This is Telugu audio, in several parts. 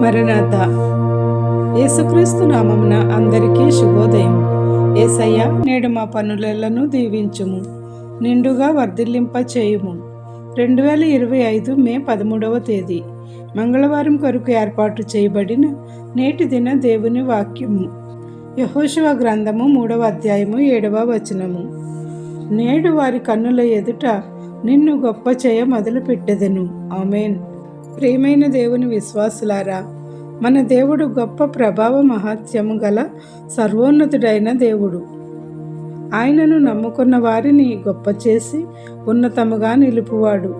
మరణాత. యేసుక్రీస్తు నామమున అందరికీ శుభోదయం. ఏసయ్య నేడు మా పనులను దీవించుము నిండుగా వర్ధిల్లింప చేయుము రెండు వేల ఇరవై ఐదు మే పదమూడవ తేదీ. మంగళవారం కొరకు ఏర్పాటు చేయబడిన నేటి దిన దేవుని వాక్యము. యహోశివ గ్రంథము మూడవ అధ్యాయము ఏడవ వచనము. నేడు వారి కన్నుల ఎదుట నిన్ను గొప్ప చేయ మొదలుపెట్టెదను. ఆమెన్. ప్రియమైన దేవుని విశ్వాసులారా మన దేవుడు గొప్ప ప్రభావ మహాత్యము గల సర్వోన్నతుడైన దేవుడు. ఆయనను నమ్ముకున్న వారిని గొప్ప చేసి ఉన్నతముగా నిలుపువాడు.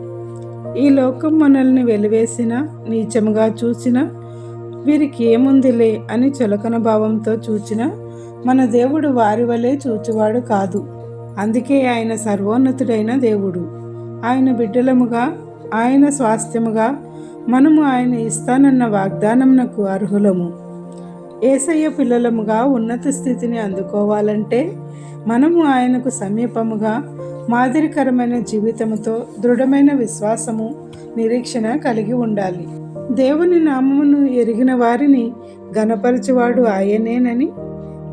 ఈ లోకం మనల్ని వెలివేసిన నీచముగా చూసిన వీరికి ఏముందిలే అని చులకన భావంతో చూచిన మన దేవుడు వారి వలె చూచువాడు కాదు. అందుకే ఆయన సర్వోన్నతుడైన దేవుడు. ఆయన బిడ్డలముగా ఆయన స్వాస్థ్యముగా మనము ఆయన ఇస్తానన్న వాగ్దానమునకు అర్హులము. ఏసయ్య పిల్లలముగా ఉన్నత స్థితిని అందుకోవాలంటే మనము ఆయనకు సమీపముగా మాదిరికరమైన జీవితముతో దృఢమైన విశ్వాసము నిరీక్షణ కలిగి ఉండాలి. దేవుని నామమును ఎరిగిన వారిని గణపరచువాడు ఆయనేనని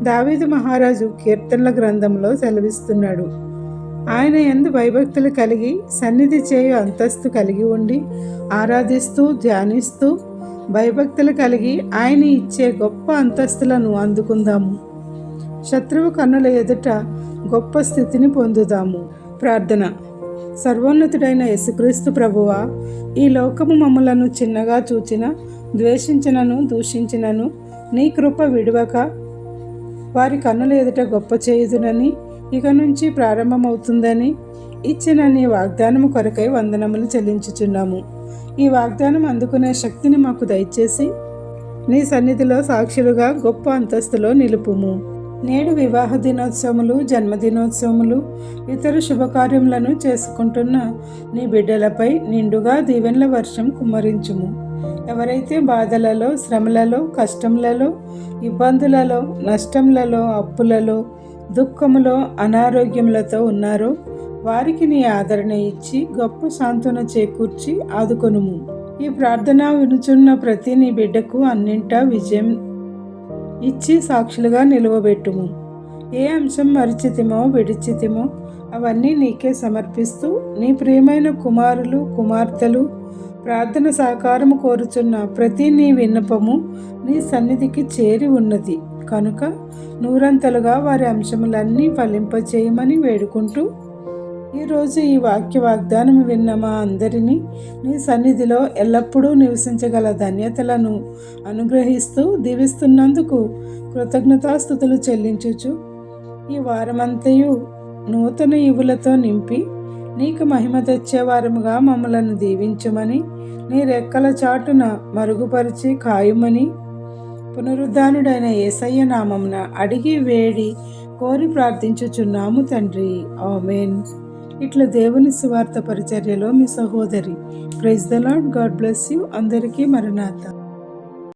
దావీదు మహారాజు కీర్తనల గ్రంథంలో సెలవిస్తున్నాడు. ఆయన ఎందు భయభక్తులు కలిగి సన్నిధి చేయు అంతస్తు కలిగి ఉండి ఆరాధిస్తూ ధ్యానిస్తూ భయభక్తులు కలిగి ఆయన ఇచ్చే గొప్ప అంతస్తులను అందుకుందాము. శత్రువు కన్నుల ఎదుట గొప్ప స్థితిని పొందుదాము. ప్రార్థన. సర్వోన్నతుడైన యేసుక్రీస్తు ప్రభువా ఈ లోకము మమ్మలను చిన్నగా చూచిన ద్వేషించినను దూషించినను నీ కృప విడువక వారి కన్నుల ఎదుట గొప్ప చేయుదునని ఇక నుంచి ప్రారంభమవుతుందని ఇచ్చిన నీ వాగ్దానం కొరకై వందనములు చెల్లించుచున్నాము. ఈ వాగ్దానం అందుకునే శక్తిని మాకు దయచేసి నీ సన్నిధిలో సాక్షులుగా గొప్ప అంతస్తులో నిలుపుము. నేడు వివాహ దినోత్సవములు జన్మదినోత్సవములు ఇతర శుభకార్యములను చేసుకుంటున్న నీ బిడ్డలపై నిండుగా దీవెనల వర్షం కుమ్మరించుము. ఎవరైతే బాధలలో శ్రమలలో కష్టములలో ఇబ్బందులలో నష్టములలో అప్పులలో దుఃఖములో అనారోగ్యములతో ఉన్నారో. వారికి నీ ఆదరణ ఇచ్చి గొప్ప సాంత్వన చేకూర్చి ఆదుకొనుము. ఈ ప్రార్థన వినుచున్న ప్రతి నీ బిడ్డకు అన్నింటా విజయం ఇచ్చి సాక్షులుగా నిలువబెట్టుము. ఏ అంశం మరిచితిమో విడిచితిమో అవన్నీ నీకే సమర్పిస్తూ నీ ప్రియమైన కుమారులు కుమార్తెలు ప్రార్థన సహకారం కోరుచున్న ప్రతి నీ విన్నపము నీ సన్నిధికి చేరి ఉన్నది. కనుక నూరంతలుగా వారి అంశములన్నీ ఫలింపచేయమని వేడుకుంటూ ఈరోజు ఈ వాక్య వాగ్దానం విన్న మా అందరినీ నీ సన్నిధిలో ఎల్లప్పుడూ నివసించగల ధన్యతలను అనుగ్రహిస్తూ దీవిస్తున్నందుకు కృతజ్ఞతాస్థుతులు చెల్లించుచు. ఈ వారమంతయు నూతన ఇవులతో నింపి నీకు మహిమ తెచ్చేవారముగా మమ్మలను దీవించమని నీ రెక్కల చాటున మరుగుపరిచి కాయుమని పునరుద్ధానుడైన ఏసయ్య నామంన అడిగి వేడి కోరి ప్రార్థించుచున్నాము తండ్రి. ఆమెన్. ఇట్లా దేవుని సువార్త పరిచర్యలో మీ సహోదరి. Praise the Lord God bless you. అందరికీ మరణాత